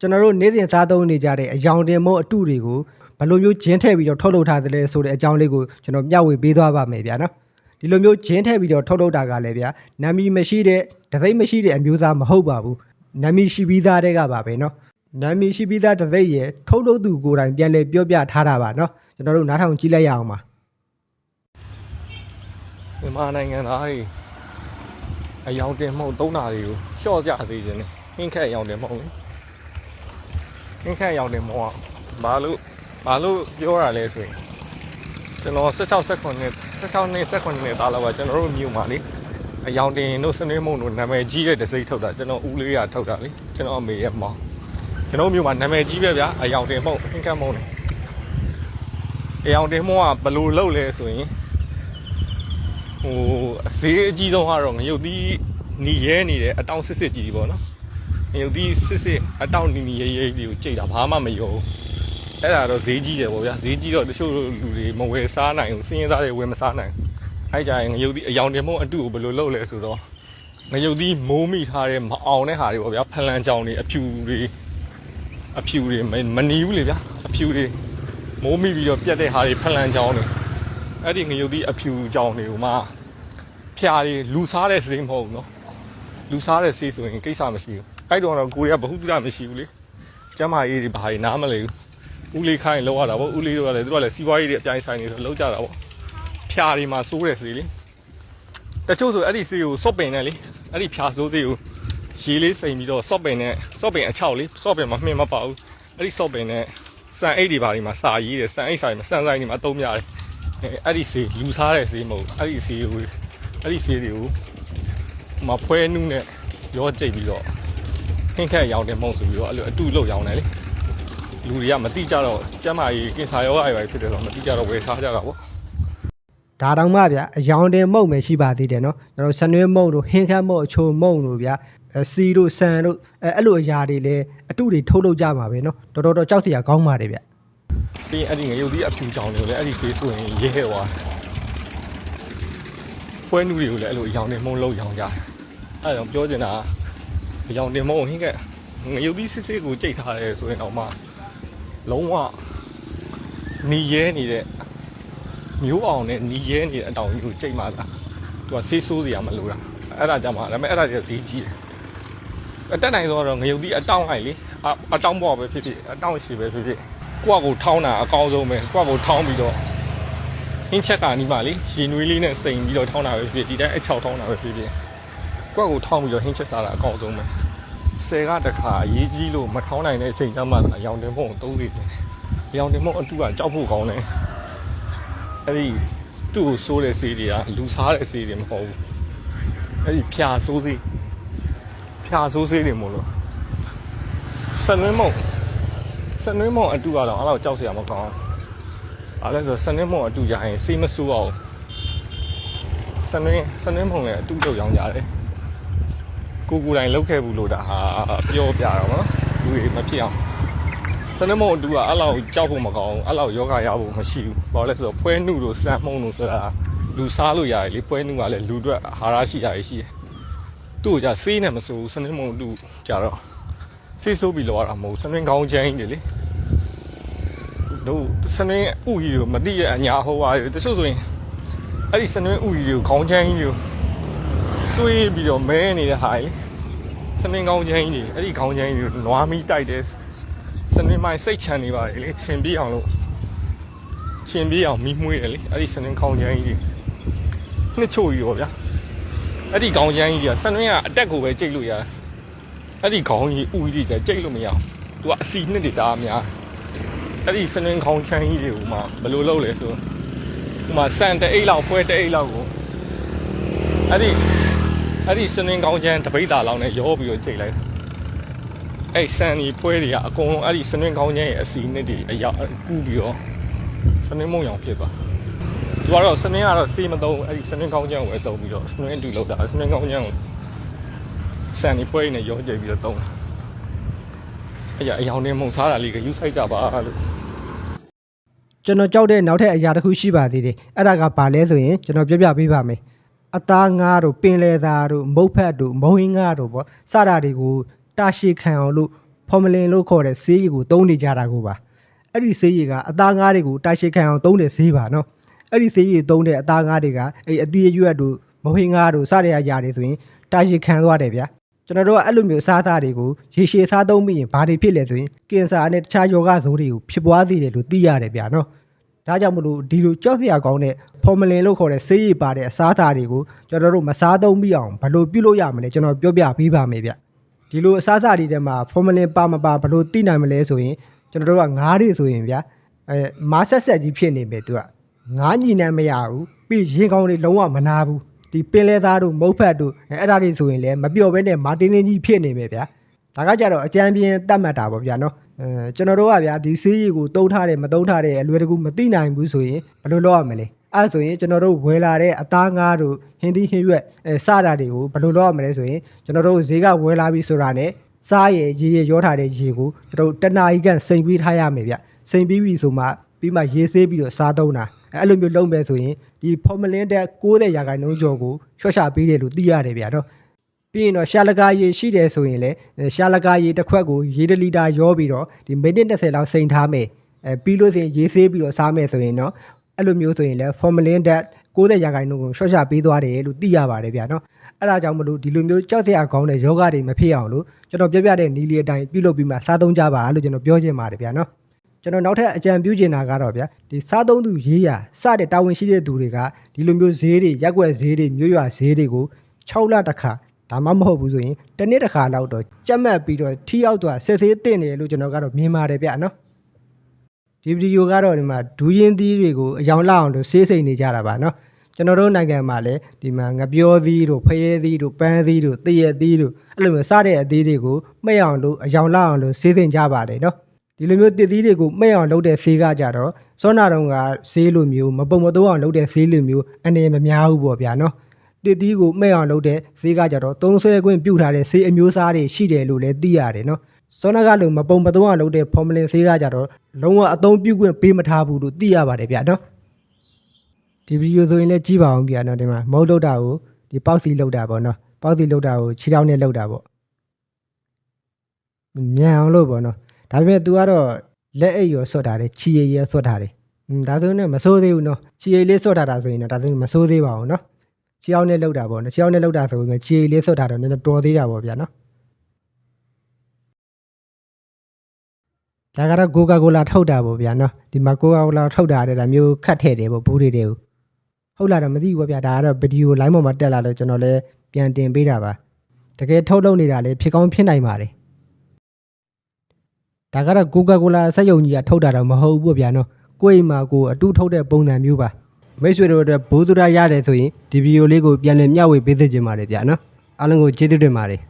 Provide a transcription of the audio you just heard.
ကျွန်တော်တို့နေ့စဉ်စားသုံးနေကြတဲ့အယောင်တင်မို့အတုတွေကိုဘယ်လိုမျိုးဂျင်းထည့်ပြီးတော့ထုတ်လုပ်ထားသလဲဆိုတဲ့အကြောင်းလေးကိုကျွန်တော်မျှဝေပေးသွားပါမယ်ဗျာနော်ဒီလိုမျိုးဂျင်းထည့်ပြီးတော့ထုတ်လုပ်တာကလည်းဗျာနာမည်မရှိတဲ့ဒသိမ့်မရှိတဲ့အမျိုးသားမဟုတ်ပါဘူးနာမည်ရှိပြီးသားတဲ့ကပါပဲနော်နာမည်ရှိပြီးသားဒသိမ့်ရဲ့ထုတ်လုပ်သူကိုယ်တိုင်ပြန်လည်ပြောပြထားတာပါနော်ကျွန်တော်တို့နားထောင်ကြည့်လိုက်ရအောင်ပါမြန်မာနိုင်ငံသားတွေအယောင်တင်မှုန့်သုံးတာတွေကိုရှော့ကြစေခြင်းနဲ့ဟင်းခက်အယောင်တင်မှုန့်လေ ဟင်းခက်အယောင်တင်မှုန့်ကဘာလို့ဘာလို့ပြောရလဲဆိုရင်ကျွန်တော်16 second နဲ့16နှစ် second နဲ့သားလောက်ကကျွန်တော်တို့မြို့မှာလေအယောင်တင်တို့စနေမုံတို့နာမည်ကြီးတဲ့ဒစိမ့်ထုတ်တာကျွန်တော်ဦးလေးရထုတ်တာလေကျွန်တော်အမေရဲ့မောင်ကျွန်တော်မြို့မှာနာမည်ကြီးပဲဗျာအယောင်တင်မှုန့်ဟင်းခက်မှုန့်လေအယောင်တင်မှုန့်ကဘယ်လိုလုပ်လဲဆိုရင်ဟိုဈေးအကြီးဆုံးကတော့ငရုတ်သီးနီရဲနေတယ်အတောင်စစ်စစ်ကြီးပေါ့နော် ငရုတ်သီးစစ်စစ်အတောင်နီနီရဲရဲကြီးကိုကြိတ်တာဘာမှမယုံအဲ့ဒါတော့ဈေးကြီးတယ်ပေါ့ဗျာဈေးကြီးတော့တချို့လူတွေမဝယ်စားနိုင်ဘူးစင်းရဲသားတွေဝယ်မစားနိုင်အဲ့ကြရင်ငရုတ်သီးအယောင်တင်မို့အတူကိုဘယ်လိုလုပ်လဲဆိုတော့ငရုတ်သီးမိုးမိထားတဲ့မအောင်တဲ့ဟာတွေပေါ့ဗျာဖလန်ကြောင်တွေအဖြူတွေအဖြူတွေမမနီဘူးလေဗျာအဖြူတွေမိုးမိပြီးတော့ပြတ်တဲ့ဟာတွေဖလန်ကြောင်တွေအဲ့ဒီငရုတ်သီးအဖြူကြောင်တွေကိုမှဖျားတွေလူစားတဲ့စေးမဟုတ်ဘူးနော်လူစားတဲ့စေးဆိုရင်ကိစ္စမရှိဘူး အဲ့တော့တော့ကိုရီးယားဘ ഹു တုဒမရှိဘူးလေကျမ်းမာရေးတွေဘာတွေနားမလဲဘူးဦးလေးခိုင်းလောက်ရတာပေါ့ဦးလေးတို့ကလည်းသူတို့ကလည်းစီးပွားရေးတွေအပြိုင်ဆိုင်နေဆိုလောက်ကြတာပေါ့ဖျားတွေမှာစိုးတဲ့စေးလေတချို့ဆိုအဲ့ဒီစေးကိုစော့ပင်နဲ့လေအဲ့ဒီဖျားစိုးစေးကိုရေလေးစိမ်ပြီးတော့စော့ပင်နဲ့စော့ပင်အချောက်လေစော့ပင်မှာမှင်မပါဘူးအဲ့ဒီစော့ပင်နဲ့စံအိတ်တွေဘာတွေမှာစာရေးတယ်စံအိတ်ဆိုင်မှာစံဆိုင်တွေမှာအသုံးများတယ်အဲအဲ့ဒီဆေးလူစားတဲ့ဆေးမဟုတ်ဘူးအဲ့ဒီဆေးကိုအဲ့ဒီဆေးတွေကိုမဖွဲနုနဲ့ရောကြိတ်ပြီးတော့ ခင်းခက်ရောင်းတယ်မဟုတ်ဆိုပြီးတော့အဲ့လိုအတူလောက်ရောင်းတယ်လေလူတွေကမတိကြတော့ကျမ်းမာရေးကင်ဆာရောဂါတွေဖြစ်တယ်ဆိုတော့မတိကြတော့ဝယ်စားကြတာပေါ့ဒါတောင်မှဗျအယောင်တင်မုံပဲရှိပါသေးတယ်နော်ကျွန်တော်ဆနွေးမုံတို့ဟင်းခတ်မုံအချိုမုံတို့ဗျအဲစီတို့ဆန်တို့အဲအဲ့လိုအရာတွေလည်းအတုတွေထုတ်လုပ်ကြမှာပဲနော်တော်တော်တော်ကြောက်စရာကောင်းပါတယ်ဗျပြီးရင်အဲ့ဒီငရုတ်သီးအဖြူချောင်းတွေကိုလည်းအဲ့ဒီဆေးဆိုရင်ရဲဟဲ့သွားဖွဲနုတွေကိုလည်းအဲ့လိုရောင်းနေမုံလောက်ရောင်းကြတယ်အဲ့ဒါကြောင့်ပြောချင်တာက ရောင်းနေမုံဟင်းကငရုတ်သီးစစ်စစ်ကိုကြိတ်ထားတယ်ဆိုရင်တော့မှလုံးဝနီရဲနေတဲ့မျိုးအောင်နဲ့နီရဲနေတဲ့အတောင်ကြီးကိုကြိတ်မှလာသူကဆေးဆိုးစရာမလိုတာအဲ့ဒါကြောင့်မှဒါပေမဲ့အဲ့ဒါကြီးဈေးကြီးတယ်အတက်နိုင်ဆိုတော့ငရုတ်သီးအတောင်လိုက်လေအအတောင်ပေါ်ပဲဖြစ်ဖြစ်အတောင်ရှိပဲဖြစ်ဖြစ်ကိုယ့်အကိုထောင်းတာအကောင်းဆုံးပဲကိုယ့်အကိုထောင်းပြီးတော့ဟင်းချက်ကနီးပါလေရေနွေးလေးနဲ့စိန်ပြီးတော့ထောင်းတာပဲဖြစ်ဖြစ်ဒီတိုင်းအချောက်ထောင်းတာပဲဖြစ်ဖြစ် ကိုယ့်အကိုထောင်းပြီးတော့ဟင်းချက်စားတာအကောင်းဆုံးပဲဆယ်ကတခါအရေးကြီးလို့မထောင်းနိုင်တဲ့အချိန်ကျမှအယောင်တင်ဖို့သုံးနေခြင်းအယောင်တင်ဖို့အတူကကြောက်ဖို့ကောင်းတယ်အဲ့ဒီသူ့ကိုစိုးတဲ့စေးတွေကလူစားတဲ့စေးတွေမဟုတ်ဘူးအဲ့ဒီဖြာစိုးစေးဖြာစိုးစေးတွေမို့လို့ဆနွင်းမုံစနွေးမုံအတူကတော့အဲ့လောက်ကြောက်စရာမကောင်းအားလဲဆိုစနွေးမုံအတူရရင်စေးမစိုးအောင်စနွေးစနွေးမုံလည်းအတူတော့ရောင်းကြတယ် ကိုကိုယ်တိုင်လောက်ခဲ့ဘူးလို့ဒါဟာပြောပြတော့နော်လူတွေမဖြစ်အောင်စနွေးမုံအတူကအဲ့လောက်ကြောက်ဖို့မကောင်းအဲ့လောက်ယောဂရဖို့မရှိဘူးဘာလို့လဲဆိုတော့ဖွဲနှုလို့စမ်းမုံလို့ဆိုတာလူစားလို့ရတယ်လေဖွဲနှုကလည်းလူအတွက်အာဟာရရှိရတယ်ရှိတယ်သူ့ကိုじゃစေးနဲ့မစိုးဘူးစနွေးမုံအတူကြတော့ဆေးဆိုးပြီးလောက်ရတာမဟုတ်ဘူးစနင်းကောင်းချမ်းကြီးလေတို့စနင်းဥကြီးကိုမတိရအညာဟောပါတချို့ဆိုရင်အဲ့ဒီစနင်းဥကြီးကိုခေါင်းချမ်းကြီးကို ဆွေးပြီးတော့မဲနေတဲ့ဟာလေစနင်းကောင်းချမ်းကြီးအဲ့ဒီခေါင်းချမ်းကြီးကိုနွားမီတိုက်တယ်စနင်းမိုင်းစိတ်ချမ်းနေပါလေချင်ပြအောင်လို့ချင်ပြအောင်မီးမွေးတယ်လေအဲ့ဒီစနင်းခေါင်းချမ်းကြီးနှစ်ချို့ကြီးရောဗျာအဲ့ဒီခေါင်းချမ်းကြီးကစနင်းကအတက်ကိုပဲကြိတ်လို့ရတယ်အဲ့ဒီခေါင်းကြီးဥကြီးကြီးကြိတ်လို့မရအောင်။ तू ကအစီနှစ်တွေတားများ။အဲ့ဒီစနင်းခေါင်းချမ်းကြီးတွေကိုမှဘယ်လိုလုပ်လဲဆိုဥမာစံတအိတ်လောက်ဖွဲတအိတ်လောက်ကိုအဲ့ဒီ အဲ့ဒီစနင်းခေါင်းချမ်းတပိတ်တာလောက်နဲ့ရောပြီးတော့ကြိတ်လိုက်တာ။အဲ့စံကြီးဖွဲတွေကအကုန်လုံးအဲ့ဒီစနင်းခေါင်းချမ်းရဲ့အစီနှစ်တွေအရောက်ကူးပြီးတော့စနင်းမုံရောင်ဖြစ်သွား။ तू ကတော့စနင်းကတော့စေးမသုံးဘူးအဲ့ဒီစနင်းခေါင်းချမ်းကိုပဲသုံးပြီးတော့စနင်းအတူလောက်တာစနင်းခေါင်းချမ်းကိုဆန်နေဖွဲနေရောကြိတ်ပြီးတော့တုံးတာအဲ့ရအယောင်နဲ့မုံစားတာလေးကယူဆိုင်ကြပါလို့ကျွန်တော်ကြောက်တဲ့နောက်ထပ်အရာတစ်ခုရှိပါသေးတယ်အဲ့ဒါကဘာလဲဆိုရင်ကျွန်တော်ပြောပြပေးပါမယ် အသားငါးတို့ပင်လေသားတို့မုတ်ဖက်တို့မုံဟင်းငါးတို့ပေါ့စတာတွေကိုတာရှည်ခံအောင်လို့ဖော်မလင်လို့ခေါ်တဲ့ဆေးရည်ကိုသုံးနေကြတာကိုပါအဲ့ဒီဆေးရည်ကအသားငါးတွေကိုတာရှည်ခံအောင်သုံးတဲ့ဆေးပါနော်အဲ့ဒီဆေးရည်သုံးတဲ့အသားငါးတွေကအဲ့အသီးအရွက်တို့မဟင်းငါးတို့စတဲ့အရာတွေဆိုရင်တာရှည်ခံသွားတယ်ဗျာကျွန်တော်တို့ကအဲ့လိုမျိုးစားသားတွေကိုရေရှည်စားသုံးပြီးရင်ဘာတွေဖြစ်လဲဆိုရင်ကင်ဆာနဲ့တခြားယောဂဆိုးတွေကိုဖြစ်ပွားစေတယ်လို့သိရတယ်ဗျာနော် ဒါကြောင့်မလို့ဒီလိုကြောက်စရာကောင်းတဲ့ဖော်မလင်လို့ခေါ်တဲ့ဆေးရည်ပါတဲ့အစားအစာတွေကိုကျွန်တော်တို့မစားသုံးပြီးအောင်ဘယ်လိုပြုလုပ်ရမလဲကျွန်တော်ပြောပြပေးပါမယ်ဗျဒီလိုအစားအစာတွေထဲမှာဖော်မလင်ပါမပါဘယ်လိုသိနိုင်မလဲဆိုရင်ကျွန်တော်တို့ကငါးတွေဆိုရင်ဗျအဲမားဆက်ဆက်ကြီးဖြစ်နေမယ်သူကငါးညီနံမရဘူးပြီးရင်ကောင်းတွေလုံးဝမနာဘူးဒီပင်လဲသားတို့မုတ်ဖက်တို့အဲအဲ့ဒါတွေဆိုရင်လည်းမပျော်ဘဲနဲ့မာတင်းတင်းကြီးဖြစ်နေမယ်ဗျဒါကကြတော့အကြမ်းပြင်းတတ်မှတ်တာပေါ့ဗျာနော် အဲကျွန်တော်တို့ကဗျာဒီဆေးရည်ကိုတုံးထားတယ်မတုံးထားတယ်အလွယ်တကူမသိနိုင်ဘူးဆိုရင်ဘယ်လိုလုပ်ရမလဲအဲ့ဒါဆိုရင်ကျွန်တော်တို့ဝယ်လာတဲ့အသားငါးတို့ဟင်းသီးဟင်းရွက်အဲစတာတွေကိုဘယ်လိုလုပ်ရမလဲဆိုရင်ကျွန်တော်တို့ဈေးကဝယ်လာပြီဆိုတာနဲ့စားရည်ရေရည်ရောထားတဲ့ရေကိုကျွန်တော်တို့တနာရီကန်စိန်ပြီးထားရမယ်ဗျစိန်ပြီးပြီဆိုမှပြီးမှရေဆေးပြီးတော့စားသုံးတာအဲအဲ့လိုမျိုးလုပ်မယ်ဆိုရင်ဒီဖော်မလင်းတဲ့60ရာခိုင်နှုန်းကျော်ကိုချော့ချပေးတယ်လို့သိရတယ်ဗျာနော် ပြီးရင်တော့ရှာလကာရေရှိတယ်ဆိုရင်လည်းအဲရှာလကာရေတစ်ခွက်ကိုရေတစ်လီတာရောပြီးတော့ဒီမိနစ်20လောက်စိန်ထားမယ်အဲပြီးလို့ဆိုရင်ရေဆေးပြီးတော့စားမယ်ဆိုရင်တော့အဲ့လိုမျိုးဆိုရင်လည်း formalin ဓာတ်60ရာခိုင်နှုန်းကိုရှော့ချပေးသွားတယ်လို့သိရပါတယ်ဗျာနော်အဲ့ဒါကြောင့်မလို့ဒီလိုမျိုးကြောက်စရာကောင်းတဲ့ယောဂတွေမဖြစ်အောင်လို့ကျွန်တော်ပြောပြတဲ့နီလီအတိုင်းပြုလုပ်ပြီးမှစားသုံးကြပါလို့ကျွန်တော်ပြောချင်ပါတယ်ဗျာနော်ကျွန်တော်နောက်ထပ်အကြံပြုချင်တာကတော့ဗျာဒီစားသုံးသူရေးရစတဲ့တာဝန်ရှိတဲ့သူတွေကဒီလိုမျိုးဈေးတွေရက်ွက်ဈေးတွေမြို့ရွာဈေးတွေကို6လတစ်ခါ ဒါမှမဟုတ်ဘူးဆိုရင်တစ်နေ့တစ်ခါလောက်တော့ကြက်မှတ်ပြီးတော့ထီရောက်သွားဆက်သေးတင်တယ်လို့ကျွန်တော်ကတော့မြင်ပါတယ်ဗျနော်ဒီဗီဒီယိုကတော့ဒီမှာဒူးရင်သီးတွေကိုအယောင်လောက်အောင်လို့ဆေးစိမ်နေကြတာပါနော်ကျွန်တော်တို့နိုင်ငံမှာလည်းဒီမှာငပြောသီးတို့ဖရဲသီးတို့ပန်းသီးတို့တရက်သီးတို့အဲ့လိုမျိုးစားတဲ့အသီးတွေကိုမှိတ်အောင်လို့အယောင်လောက်အောင်လို့ဆေးစိမ်ကြပါတယ်နော်ဒီလိုမျိုးတစ်သီးတွေကိုမှိတ်အောင်လုပ်တဲ့ဆေးကကြတော့စောနာတုံးကဆေးလိုမျိုးမပုံမတိုးအောင်လုပ်တဲ့ဆေးလိုမျိုးအနေနဲ့မများဘူးပေါ့ဗျာနော် တစ်တီးကိုမဲ့အောင်လုပ်တဲ့ဈေးကကြတော့သုံးဆွဲခွင့်ပြုထားတဲ့ဈေးအမျိုးအစားတွေရှိတယ်လို့လည်းသိရတယ်နော်။စောနာကလိုမပုံမသုံးအောင်လုပ်တဲ့ဖော်မလင်ဈေးကကြတော့လုံးဝအသုံးပြုခွင့်ပေးမထားဘူးလို့သိရပါတယ်ဗျာနော်။ဒီဗီဒီယိုဆိုရင်လည်းကြည့်ပါအောင်ဗျာနော်ဒီမှာမုတ်လုတ်တာကိုဒီပေါက်စီလုတ်တာပေါ့နော်။ပေါက်စီလုတ်တာကိုခြေထောက်နဲ့လုတ်တာပေါ့။မြန်အောင်လို့ပေါ့နော်။ဒါပေမဲ့ तू ကတော့လက်အိပ်ရောဆွတ်ထားတယ်ခြေရည်ရောဆွတ်ထားတယ်။อืมဒါဆိုရင်လည်းမဆိုးသေးဘူးနော်။ခြေရည်လေးဆွတ်ထားတာဆိုရင်တော့ဒါဆိုရင်မဆိုးသေးပါဘူးနော်။ ချီအောင်နဲ့လောက်တာပေါ့နော်ချီအောင်နဲ့လောက်တာဆိုပေမဲ့ခြေလေးဆွတ်ထားတော့နည်းနည်းတော်သေးတာပေါ့ဗျာနော်ဒါကတော့ကိုကာကိုလာထုတ်တာပေါ့ဗျာနော်ဒီမှာကိုကာကိုလာထုတ်တာတဲ့ဒါမျိုးခတ်ထည့်တယ်ပေါ့ဘူးတွေတွေကိုဟုတ်လားတော့မသိဘူးပေါ့ဗျာဒါကတော့ဗီဒီယိုလိုင်းပေါ်မှာတက်လာတော့ကျွန်တော်လည်းပြန်တင်ပေးတာပါတကယ်ထုတ်လုပ်နေတာလည်းဖြစ်ကောင်းဖြစ်နိုင်ပါတယ်ဒါကတော့ကိုကာကိုလာစက်ယုံကြီးကထုတ်တာတော့မဟုတ်ဘူးပေါ့ဗျာနော်ကိုယ့်အိမ်မှာကိုယ်အတူထုတ်တဲ့ပုံစံမျိုးပါ မိတ်ဆွေတို့အတွက်ဘိုးသူရရတယ်ဆိုရင်ဒီဗီဒီယိုလေးကိုပြန်လည်မျှဝေပေးသင့်ကြပါတယ်ဗျာနော်အားလုံးကိုကျေးဇူးတင်ပါတယ်